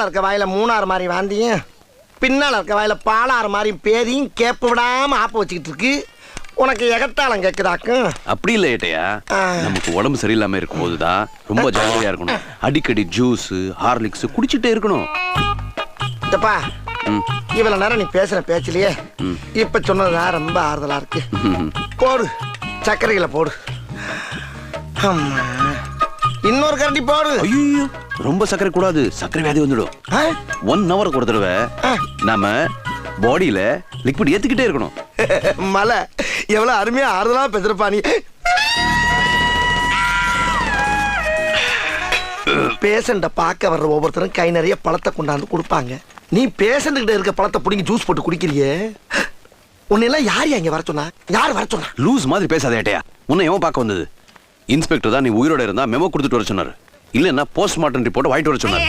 முன்னால இருக்க வாயில மூணாறு மாதிரி வாந்தியும் பின்னால இருக்க வாயில பாலாறு மாதிரி பேதியும் கேப்பு விடாம ஆப்ப வச்சுக்கிட்டு இருக்கு உனக்கு எகத்தாளம் கேக்குதாக்கும் அப்படி இல்ல ஏட்டையா. நமக்கு உடம்பு சரியில்லாம இருக்கும் போதுதான் ரொம்ப ஜாக்கிரதையா இருக்கணும் அடிக்கடி ஜூஸ் ஹார்லிக்ஸ் குடிச்சிட்டே இருக்கணும் இதப்பா. இவ்வளவு நேரம் நீ பேசுற பேச்சிலேயே. இப்ப சொன்னதுதான் ரொம்ப ஆறுதலா இருக்கு. போடு சர்க்கரைகளை போடு அம்மா. இன்னொரு கரண்டி போடு. ஐயோ ரொம்ப சர்க்கரை கூடாது. சர்க்கரை வியாதி வந்துடும்? ஒன் ஹவருக்கு ஒரு தடவை. நாம பாடியில லிக்விட் ஏத்துக்கிட்டே இருக்கணும். மலை எவ்வளவு அருமையா ஆறுதலா பேசுறப்பா நீ. பேஷண்ட பார்க்க வர்ற ஒவ்வொருத்தரும் கை நிறைய பழத்தை கொண்டாந்து கொடுப்பாங்க. நீ பேஷண்ட் கிட்ட இருக்க பழத்தை புடிங்கி ஜூஸ் போட்டு குடிக்கிறியே? உன்னெல்லாம் யார் இங்க வர சொன்னா? யார் வர சொன்னா? லூஸ் மாதிரி பேசாத ஏட்டையா. உன்னை எவன் பார்க்க வந்தது? இன்ஸ்பெக்டர் தான் நீ உயிரோட இருந்தா மெமோ கொடுத்துட்டு வர சொன்னாரு. இல்லன்னா போஸ்ட்மார்ட்டம் ரிப்போர்ட் வாங்கிட்டு வர சொன்னாரு.